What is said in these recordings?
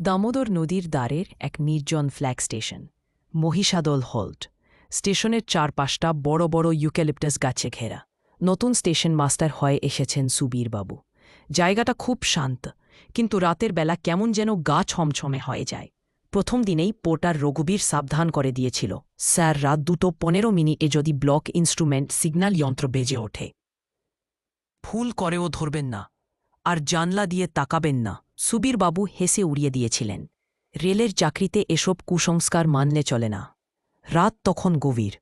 দামোদর নদীর দ্বারের এক নির্জন ফ্ল্যাগ স্টেশন, মহিষাদল হল্ট। স্টেশনের চারপাশটা বড় বড় ইউক্যালিপটাস গাছে ঘেরা। নতুন স্টেশন মাস্টার হয়ে এসেছেন সুবীরবাবু। জায়গাটা খুব শান্ত, কিন্তু রাতের বেলা কেমন যেন গা ছমছমে হয়ে যায়। প্রথম দিনেই পোর্টার রঘুবীর সাবধান করে দিয়েছিল, স্যার, রাত দুটো পনেরো মিনিটে যদি ব্লক ইনস্ট্রুমেন্ট সিগন্যাল যন্ত্র বেজে ওঠে। ফুল করেও ধরবেন না, আর জানলা দিয়ে তাকাবেন না। সুবীরবাবু হেসে উড়িয়ে দিয়েছিলেন। রেলের চাকরিতে এসব কুসংস্কার মানলে চলে না। রাত তখন গভীর।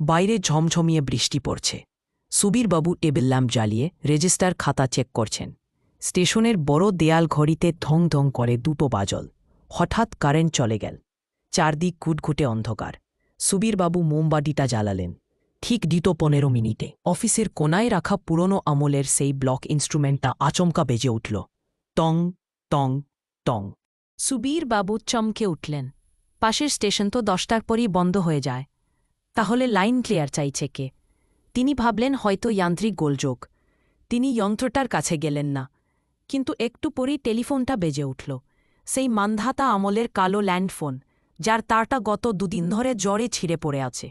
বাইরে ঝমঝমিয়ে বৃষ্টি পড়ছে। সুবীরবাবু টেবিল ল্যাম্প জ্বালিয়ে রেজিস্টার খাতা চেক করছেন। স্টেশনের বড় দেয়াল ঘড়িতে ধং ধং করে দুটো বাজল। হঠাৎ কারেন্ট চলে গেল। চারদিক ঘুটঘুটে অন্ধকার। সুবীরবাবু মোমবাতিটা জ্বালালেন। ঠিক দিত পনেরো মিনিটে। অফিসের কোনায় রাখা পুরনো আমলের সেই ব্লক ইনস্ট্রুমেন্টটা আচমকা বেজে উঠল। টং টং টং। সুবীর বাবু চমকে উঠলেন। পাশের স্টেশন তো দশটার পরই বন্ধ হয়ে যায়। তাহলে লাইন ক্লিয়ার চাইছে কে? তিনি ভাবলেন হয়তো যান্ত্রিক গোলযোগ। তিনি যন্ত্রটার কাছে গেলেন না। কিন্তু একটু পরেই টেলিফোনটা বেজে উঠল। সেই মান্ধাতা আমলের কালো ল্যান্ডফোন, যার তারটা গত দুদিন ধরে জ্বরে ছিঁড়ে পড়ে আছে।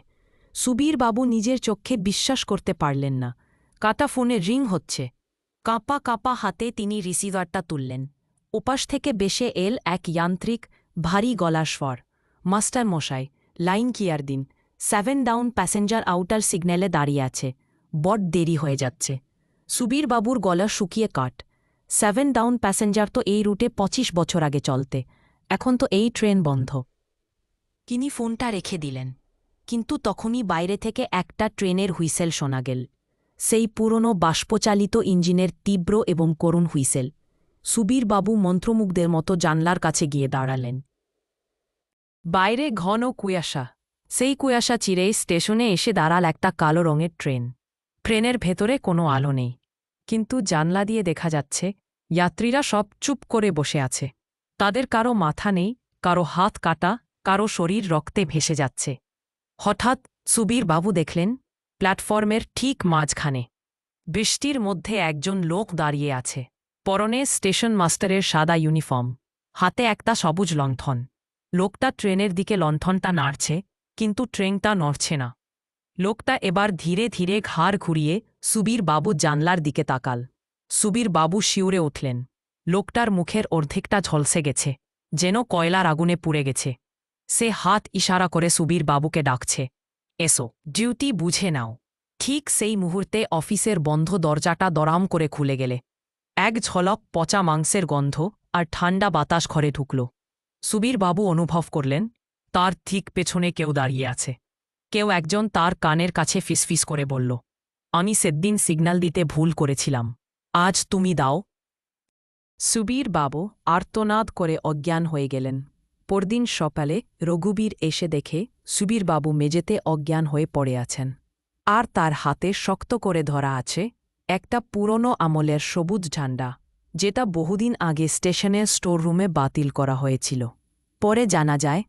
সুবীর বাবু নিজের চোখে বিশ্বাস করতে পারলেন না। কাটা ফোনে রিং হচ্ছে। কাঁপা কাঁপা হাতে তিনি রিসিভারটা তুললেন। ওপাশ থেকে বেশে এল এক যান্ত্রিক, ভারী গলার স্বর। মাস্টার মশাই, লাইন কিয়ার দিন? সেভেন ডাউন প্যাসেঞ্জার আউটার সিগন্যালে দাঁড়িয়ে আছে। বড় দেরি হয়ে যাচ্ছে। সুবীর বাবুর গলা শুকিয়ে কাট সেভেন ডাউন প্যাসেঞ্জার তো এই রুটে পঁচিশ বছর আগে চলতে। এখন তো এই ট্রেন বন্ধ। তিনি ফোনটা রেখে দিলেন। কিন্তু তখনই বাইরে থেকে একটা ট্রেনের হুইসেল শোনা গেল। সেই পুরনো বাষ্পচালিত ইঞ্জিনের তীব্র এবং করুণ হুইসেল। সুবীরবাবু মন্ত্রমুগ্ধের মতো জানলার কাছে গিয়ে দাঁড়ালেন। বাইরে ঘন কুয়াশা। সেই কুয়াশা চিরে স্টেশনে এসে দাঁড়াল একটা কালো রঙের ট্রেন। ট্রেনের ভেতরে কোনো আলো নেই। কিন্তু জানলা দিয়ে দেখা যাচ্ছে, যাত্রীরা সব চুপ করে বসে আছে। তাদের কারও মাথা নেই, কারও হাত কাটা, কারও শরীর রক্তে ভেসে যাচ্ছে। হঠাৎ সুবীর বাবু দেখলেন, প্ল্যাটফর্মের ঠিক মাঝখানে। বৃষ্টির মধ্যে একজন লোক দাঁড়িয়ে আছে। পরনে স্টেশন মাস্টারের সাদা ইউনিফর্ম, হাতে একটা সবুজ লণ্ঠন। লোকটা ট্রেনের দিকে লণ্ঠনটা নাড়ছে, কিন্তু ট্রেনটা নড়ছে না। লোকটা এবার ধীরে ধীরে ঘাড় ঘুরিয়ে সুবীর বাবু জানলার দিকে তাকাল। সুবীর বাবু শিউরে উঠলেন। লোকটার মুখের অর্ধেকটা ঝলসে গেছে, যেন কয়লার আগুনে পুড়ে গেছে। সে হাত ইশারা করে সুবীর বাবুকে ডাকছে, এসো, ডিউটি বুঝে নাও। ঠিক সেই মুহূর্তে অফিসের বন্ধ দরজাটা দরাম করে খুলে গেলে। এক ঝলক পচা মাংসের গন্ধ আর ঠান্ডা বাতাস ঘরে ঢুকল। সুবীর বাবু অনুভব করলেন, তার ঠিক পেছনে কেউ দাঁড়িয়ে আছে। কেউ একজন তার কানের কাছে ফিসফিস করে বলল, আমি সেদিন সিগন্যাল দিতে ভুল করেছিলাম। আজ তুমি দাও। সুবীর বাবু আর্তনাদ করে অজ্ঞান হয়ে গেলেন। পরদিন সকালে রঘুবীর এসে দেখে সুবীরবাবু মেঝেতে অজ্ঞান হয়ে পড়ে আছেন। আর তার হাতে শক্ত করে ধরা আছে একটা পুরনো আমলের সবুজ ঝান্ডা, যেটা বহুদিন আগে স্টেশনের স্টোররুমে বাতিল করা হয়েছিল। পরে জানা যায়,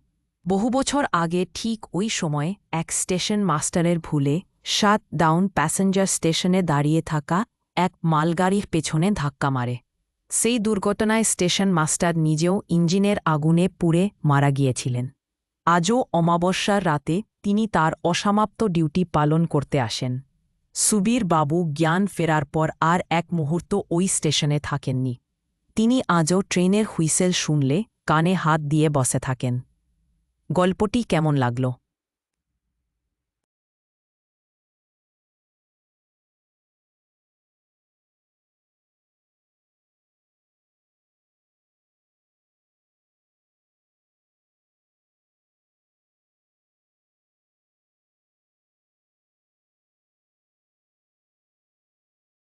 বহু বছর আগে ঠিক ওই সময়ে এক স্টেশন মাস্টারের ভুলে সাত ডাউন প্যাসেঞ্জার স্টেশনে দাঁড়িয়ে থাকা এক মালগাড়ির পেছনে ধাক্কা মারে। সেই দুর্ঘটনায় স্টেশন মাস্টার নিজেও ইঞ্জিনের আগুনে পুড়ে মারা গিয়েছিলেন। আজও অমাবস্যার রাতে তিনি তার অসমাপ্ত ডিউটি পালন করতে আসেন। সুবীর বাবু জ্ঞান ফেরার পর আর এক মুহূর্ত ওই স্টেশনে থাকেননি। তিনি আজও ট্রেনের হুইসেল শুনলে কানে হাত দিয়ে বসে থাকেন। গল্পটি কেমন লাগল?